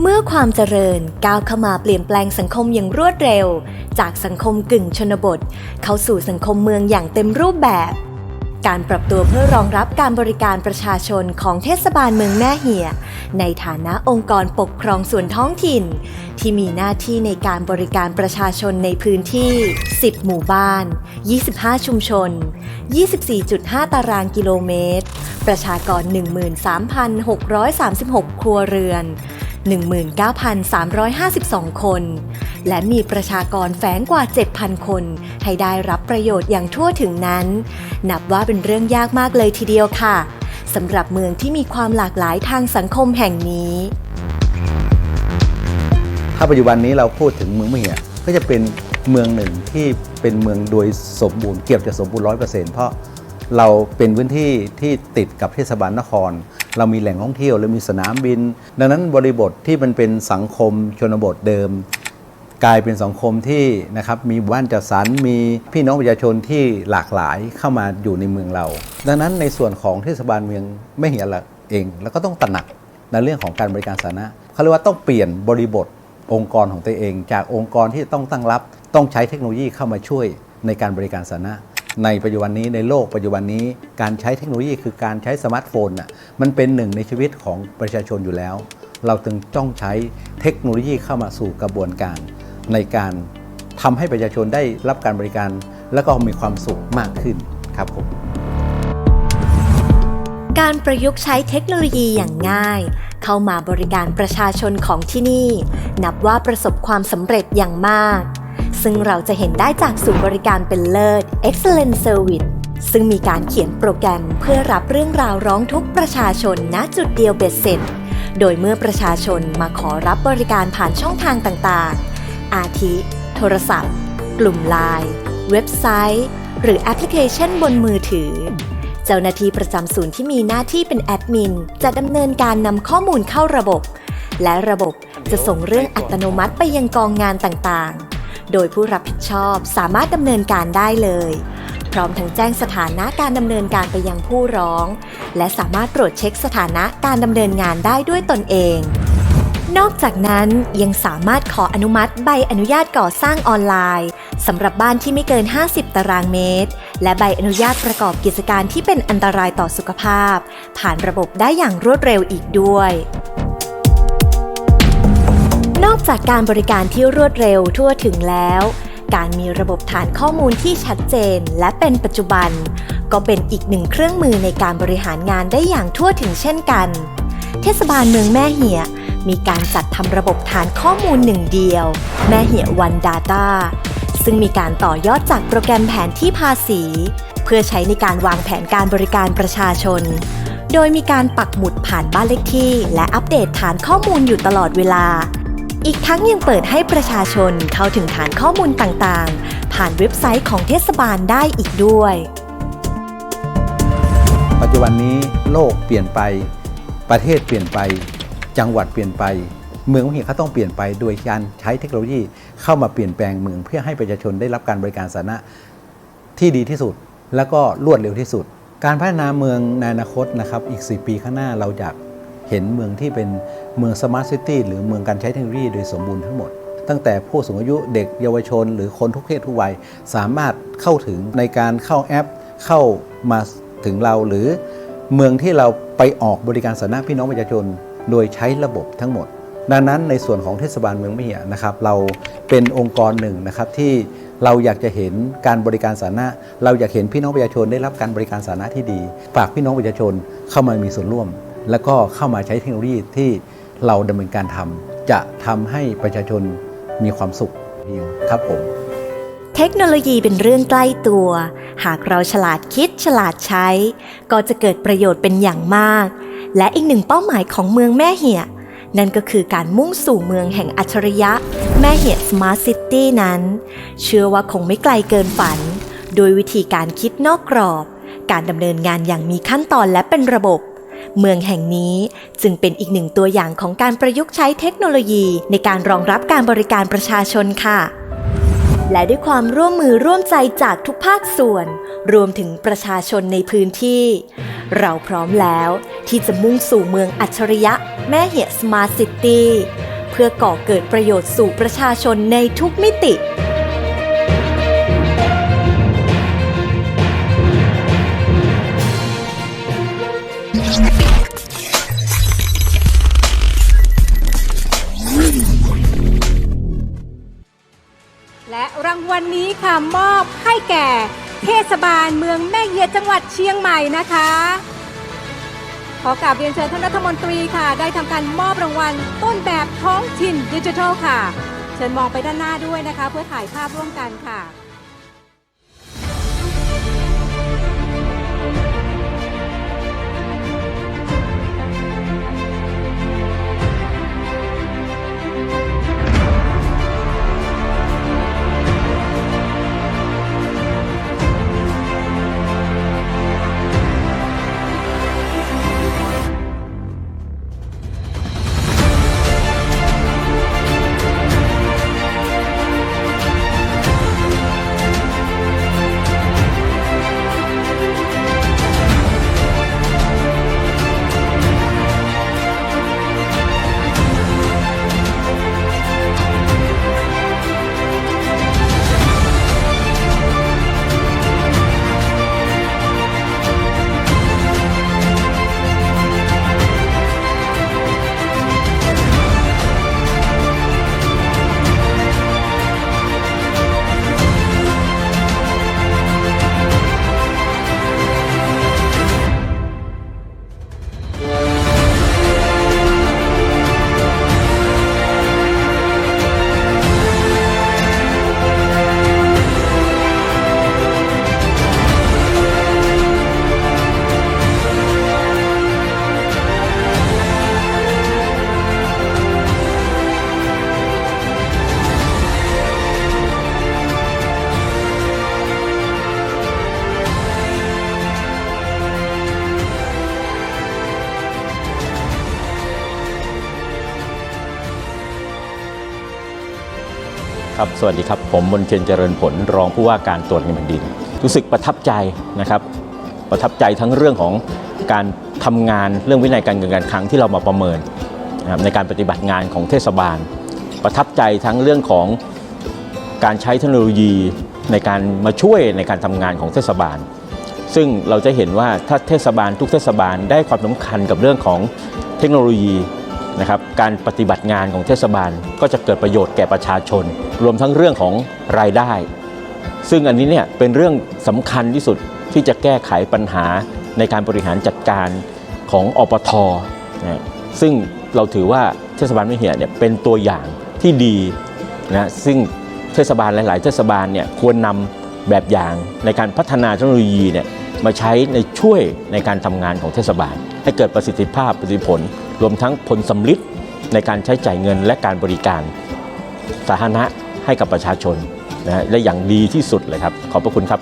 เมื่อความเจริญก้าวเข้ามาเปลี่ยนแปลงสังคมอย่างรวดเร็ว จากสังคมกึ่งชนบท เข้าสู่สังคมเมืองอย่างเต็มรูปแบบ การปรับตัวเพื่อรองรับการบริการประชาชนของเทศบาลเมืองแม่เหีย ในฐานะองค์กรปกครองส่วนท้องถิ่น ที่มีหน้าที่ในการบริการประชาชนในพื้นที่ 10 หมู่บ้าน 25 ชุมชน 24.5 ตารางกิโลเมตร ประชากร 13,636 ครัวเรือน 19,352 คน และมีประชากรแฝงกว่า 7,000 คน ให้ได้รับประโยชน์อย่างทั่วถึงนั้น นับว่าเป็นเรื่องยากมากเลยทีเดียวค่ะสำหรับเมืองที่มีความหลากหลายทางสังคมแห่งนี้ ถ้าปัจจุบันนี้เราพูดถึงเมืองมะเหี่ยก็จะเป็นเมืองหนึ่งที่เป็นเมืองโดยสมบูรณ์เกือบจะสมบูรณ์ร้อยเปอร์เซ็นต์เพราะเราเป็นพื้นที่ที่ติดกับเทศบาลนคร เรามีแหล่งท่องเที่ยวและมีสนามบิน ดังนั้นบริบทที่มันเป็นสังคมชนบทเดิม กลายเป็นสังคมที่นะครับมีบ้านจัดสรรมีพี่น้องประชาชนที่หลากหลายเข้ามาอยู่ในเมืองเรา ดังนั้นในส่วนของเทศบาลเมืองไม่เหี่ยละเอง แล้วก็ต้องตระหนักในเรื่องของการบริการสาธารณะเขาเรียกว่าต้องเปลี่ยนบริบทองค์กรของตัวเอง จากองค์กรที่ต้องตั้งรับ ต้องใช้เทคโนโลยีเข้ามาช่วยในการบริการสาธารณะในปัจจุบันนี้ในโลกปัจจุบันนี้การใช้เทคโนโลยีคือการใช้สมาร์ทโฟนน่ะมันเป็นหนึ่งในชีวิตของประชาชนอยู่แล้ว เราจึงต้องใช้เทคโนโลยีเข้ามาสู่กระบวนการ ในการทำให้ประชาชนได้รับการบริการ และก็มีความสุขมากขึ้นครับผมการประยุกต์ใช้เทคโนโลยีอย่างง่าย เข้ามาบริการประชาชนของที่นี่ นับว่าประสบความสำเร็จอย่างมาก ซึ่งเราจะเห็นได้จากศูนย์บริการเป็นเลิศ Excellent Service ซึ่งมีการเขียนโปรแกรมเพื่อรับเรื่องราวร้องทุกประชาชนณจุดเดียวเบ็ดเสร็จ โดยเมื่อประชาชนมาขอรับบริการผ่านช่องทางต่างๆ อาทิ โทรศัพท์ กลุ่มไลน์เว็บไซต์ หรือแอปพลิเคชันบนมือถือ เจ้าหน้าที่ประจำศูนย์ที่มีหน้าที่เป็นแอดมิน จะดำเนินการนำข้อมูลเข้าระบบ และระบบจะส่งเรื่องอัตโนมัติไปยังกองงานต่างๆ โดยผู้รับผิดชอบสามารถดำเนินการได้เลย พร้อมทั้งแจ้งสถานะการดำเนินการไปยังผู้ร้อง และสามารถตรวจเช็คสถานะการดำเนินงานได้ด้วยตนเอง นอกจากนั้นยังสามารถขออนุมัติใบอนุญาตก่อสร้างออนไลน์สำหรับบ้านที่ไม่เกิน 50 ตารางเมตร และใบอนุญาตประกอบกิจการที่เป็นอันตรายต่อสุขภาพ ผ่านระบบได้อย่างรวดเร็วอีกด้วย นอกจากการบริการที่รวดเร็วทั่วถึงแล้ว การมีระบบฐานข้อมูลที่ชัดเจนและเป็นปัจจุบัน ก็เป็นอีกหนึ่งเครื่องมือในการบริหารงานได้อย่างทั่วถึงเช่นกัน เทศบาลเมืองแม่เหีย มีการจัดทำระบบฐานข้อมูลหนึ่งเดียว แม่เหี่ยวันดาต้าซึ่งมีการต่อยอดจากโปรแกรมแผนที่ภาษี เพื่อใช้ในการวางแผนการบริการประชาชน โดยมีการปักหมุดผ่านบ้านเลขที่ และอัปเดตฐานข้อมูลอยู่ตลอดเวลา อีกทั้งยังเปิดให้ประชาชนเข้าถึงฐานข้อมูลต่างๆ ผ่านเว็บไซต์ของเทศบาลได้อีกด้วย ปัจจุบันนี้โลกเปลี่ยนไปประเทศเปลี่ยนไป จังหวัดเปลี่ยนไป เมืองมะเหี่ยเขาต้องเปลี่ยนไปโดยการใช้เทคโนโลยีเข้ามาเปลี่ยนแปลงเมืองเพื่อให้ประชาชนได้รับการบริการสาธารณะที่ดีที่สุด แล้วก็รวดเร็วที่สุด การพัฒนาเมืองในอนาคตนะครับอีก 4 ปีข้างหน้าเราอยากเห็นเมืองที่เป็นเมืองสมาร์ทซิตี้หรือเมืองการใช้เทคโนโลยีโดยสมบูรณ์ทั้งหมด ตั้งแต่ผู้สูงอายุเด็กเยาวชน หรือคนทุกเพศทุกวัยสามารถเข้าถึงในการเข้าแอป เข้ามาถึงเราหรือเมืองที่เราไปออกบริการสาธารณะพี่น้องประชาชน โดยใช้ระบบทั้งหมด ดังนั้นในส่วนของเทศบาลเมืองมะเหี่ยนะครับ เราเป็นองค์กรหนึ่งนะครับที่เราอยากจะเห็นการบริการสาธารณะ เราอยากเห็นพี่น้องประชาชนได้รับการบริการสาธารณะที่ดี ฝากพี่น้องประชาชนเข้ามามีส่วนร่วม แล้วก็เข้ามาใช้เทคโนโลยีที่เราดำเนินการทำจะทำให้ประชาชนมีความสุขครับผม เทคโนโลยีเป็นเรื่องใกล้ตัว หากเราฉลาดคิดฉลาดใช้ ก็จะเกิดประโยชน์เป็นอย่างมาก และอีกหนึ่งเป้าหมายของเมืองแม่เหี่ยนั่นก็คือการมุ่งสู่เมืองแห่งอัจฉริยะ แม่เหี่ยสมาร์ทซิตี้นั้น เชื่อว่าคงไม่ไกลเกินฝัน โดยวิธีการคิดนอกกรอบ การดำเนินงานอย่างมีขั้นตอนและเป็นระบบ เมืองแห่งนี้จึงเป็นอีกหนึ่งตัวอย่างของการประยุกต์ใช้เทคโนโลยีในการรองรับการบริการประชาชนค่ะ และด้วยความร่วมมือร่วมใจจากทุกภาคส่วน รวมถึงประชาชนในพื้นที่ เราพร้อมแล้วที่จะมุ่งสู่เมืองอัจฉริยะแม่เหียสมาร์ทซิตี้เพื่อก่อเกิดประโยชน์สู่ประชาชนในทุกมิติ นี้ค่ะมอบให้แก่ เทศบาลเมืองแม่เหียจังหวัดเชียงใหม่นะคะ ขอกราบเรียนเชิญท่านรัฐมนตรีค่ะ ได้ทำการมอบรางวัลต้นแบบท้องถิ่นดิจิทัลค่ะ เชิญมองไปด้านหน้าด้วยนะคะ เพื่อถ่ายภาพร่วมกันค่ะ ครับสวัสดีครับ ผมมนเทียนเจริญผลรองผู้ว่าการตรวจเงินแผ่นดิน รู้สึกประทับใจนะครับ ประทับใจทั้งเรื่องของการทำงานเรื่องวินัยการเงินการคลังที่เรามาประเมินในการปฏิบัติงานของเทศบาล ประทับใจทั้งเรื่องของการใช้เทคโนโลยีในการมาช่วยในการทำงานของเทศบาล ซึ่งเราจะเห็นว่าถ้าเทศบาลทุกเทศบาลได้ความสำคัญกับเรื่องของเทคโนโลยีนะครับการปฏิบัติงานของเทศบาลก็จะเกิดประโยชน์แก่ประชาชน รวมทั้งเรื่องของรายได้ ซึ่งอันนี้เนี่ยเป็นเรื่องสำคัญที่สุดที่จะแก้ไขปัญหาในการบริหารจัดการของอปทนะซึ่งเราถือว่าเทศบาลไม่เหียเนี่ยเป็นตัวอย่างที่ดีนะซึ่งเทศบาลหลาย ๆ เทศบาลเนี่ยควรนำแบบอย่างในการพัฒนาเทคโนโลยีเนี่ยมาใช้ในช่วยในการทำงานของเทศบาล ให้เกิดประสิทธิภาพประสิทธิผล รวมทั้งผลสำลิดในการใช้จ่ายเงินและการบริการสาธารณะ ให้กับประชาชนนะฮะและอย่างดีที่สุดเลยครับ ขอบพระคุณครับ